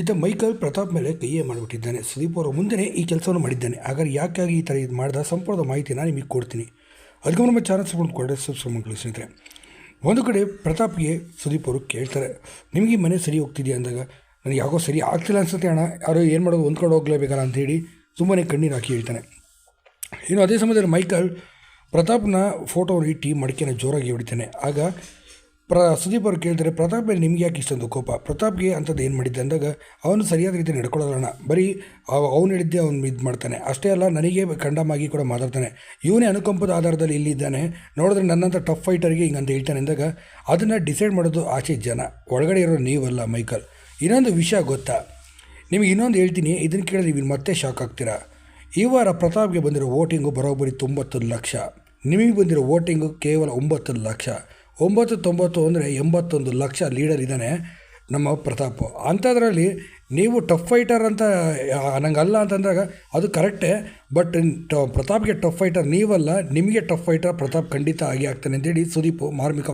ಇದ್ದ ಮೈಕಲ್ ಪ್ರತಾಪ್ ಮೇಲೆ ಕೈಯೇ ಮಾಡಿಬಿಟ್ಟಿದ್ದಾನೆ. ಸುದೀಪ್ ಅವರು ಮುಂದೆನೇ ಈ ಕೆಲಸವನ್ನು ಮಾಡಿದ್ದಾನೆ. ಹಾಗಾದ್ರೆ ಯಾಕಾಗಿ ಈ ಥರ ಇದು ಮಾಡಿದ? ಸಂಪೂರ್ಣ ಮಾಹಿತಿ ನಾನು ನಿಮಗೆ ಕೊಡ್ತೀನಿ. ಅದಕ್ಕೆ ನಮ್ಮ ಚಾನಲ್ ಕೊಡ್ರೆ ಸಬ್ಸ್ಕ್ರೈಬ್ ಸ್ನೇಹಿತರೆ. ಒಂದು ಕಡೆ ಪ್ರತಾಪ್ಗೆ ಸುದೀಪ್ ಅವರು ಕೇಳ್ತಾರೆ, ನಿಮಗೆ ಮನೆ ಸರಿ ಹೋಗ್ತಿದೆಯಾ? ಅಂದಾಗ, ನನಗೆ ಯಾಕೋ ಸರಿ ಆಗ್ತಿಲ್ಲ ಅನ್ಸುತ್ತೆ ಅಣ್ಣ. ಯಾರೋ ಏನು ಮಾಡೋದು ಹೊಂದ್ಕೊಂಡು ಹೋಗ್ಲೇಬೇಕಲ್ಲ? ಅಂತೇಳಿ ಸುಮ್ಮನೆ ಕಣ್ಣೀರು ಹಾಕಿ ಹೇಳ್ತಾನೆ. ಇನ್ನು ಅದೇ ಸಮಯದಲ್ಲಿ ಮೈಕಲ್ ಪ್ರತಾಪ್ನ ಫೋಟೋವನ್ನು ಇಟ್ಟು ಮಡಿಕೆನ ಜೋರಾಗಿ ಹೊಡಿತಾನೆ. ಆಗ ಪ್ರ ಸುದೀಪ್ ಅವ್ರು ಕೇಳ್ತಾರೆ, ಪ್ರತಾಪ್ ಮೇಲೆ ನಿಮ್ಗೆ ಯಾಕೆ ಇಷ್ಟೊಂದು ಕೋಪ? ಪ್ರತಾಪ್ಗೆ ಅಂಥದ್ದು ಏನು ಮಾಡಿದ್ದೆ? ಅಂದಾಗ, ಅವನು ಸರಿಯಾದ ರೀತಿ ನಡ್ಕೊಳ್ಳೋಣ ಬರೀ ಅವನು ಹೇಳಿದ್ದೆ ಅವ್ನು ಇದು ಮಾಡ್ತಾನೆ. ಅಷ್ಟೇ ಅಲ್ಲ, ನನಗೆ ಖಂಡಮಾಗಿ ಕೂಡ ಮಾತಾಡ್ತಾನೆ. ಇವನೇ ಅನುಕಂಪದ ಆಧಾರದಲ್ಲಿ ಇಲ್ಲಿದ್ದಾನೆ ನೋಡಿದ್ರೆ ನನ್ನಂಥ ಟಫ್ ಫೈಟರ್ಗೆ ಅಂತ ಹೇಳ್ತಾನೆ ಅಂದಾಗ, ಅದನ್ನು ಡಿಸೈಡ್ ಮಾಡೋದು ಆಚೆ ಜನ. ಒಳಗಡೆ ಇರೋ ನೀವಲ್ಲ, ಮೈಕಲ್. ಇನ್ನೊಂದು ವಿಷಯ ಗೊತ್ತಾ? ನಿಮಗೆ ಇನ್ನೊಂದು ಹೇಳ್ತೀನಿ. ಇದನ್ನು ಕೇಳಿದ್ರೆ ನೀವು ಮತ್ತೆ ಶಾಕ್ ಆಗ್ತೀರಾ. ಈ ವಾರ ಪ್ರತಾಪ್ಗೆ ಬಂದಿರೋ ವೋಟಿಂಗು ಬರೋಬ್ಬರಿ ತೊಂಬತ್ತು ಲಕ್ಷ. ನಿಮಗೆ ಬಂದಿರೋ ವೋಟಿಂಗು ಕೇವಲ ಒಂಬತ್ತು ಲಕ್ಷ. ಒಂಬತ್ತು ತೊಂಬತ್ತು ಅಂದರೆ ಎಂಬತ್ತೊಂದು ಲಕ್ಷ ಲೀಡರ್ ಇದ್ದಾನೆ ನಮ್ಮ ಪ್ರತಾಪ್. ಅಂಥದ್ರಲ್ಲಿ ನೀವು ಟಫ್ ಫೈಟರ್ ಅಂತ ನಂಗಲ್ಲ ಅಂತಂದಾಗ ಅದು ಕರೆಕ್ಟೇ, ಬಟ್ ಟ, ಪ್ರತಾಪ್ಗೆ ಟಫ್ ಫೈಟರ್ ನೀವಲ್ಲ, ನಿಮಗೆ ಟಫ್ ಫೈಟರ್ ಪ್ರತಾಪ್ ಖಂಡಿತ ಆಗಿ ಆಗ್ತಾನೆ ಅಂತೇಳಿ ಸುದೀಪ್ ಮಾರ್ಮಿಕ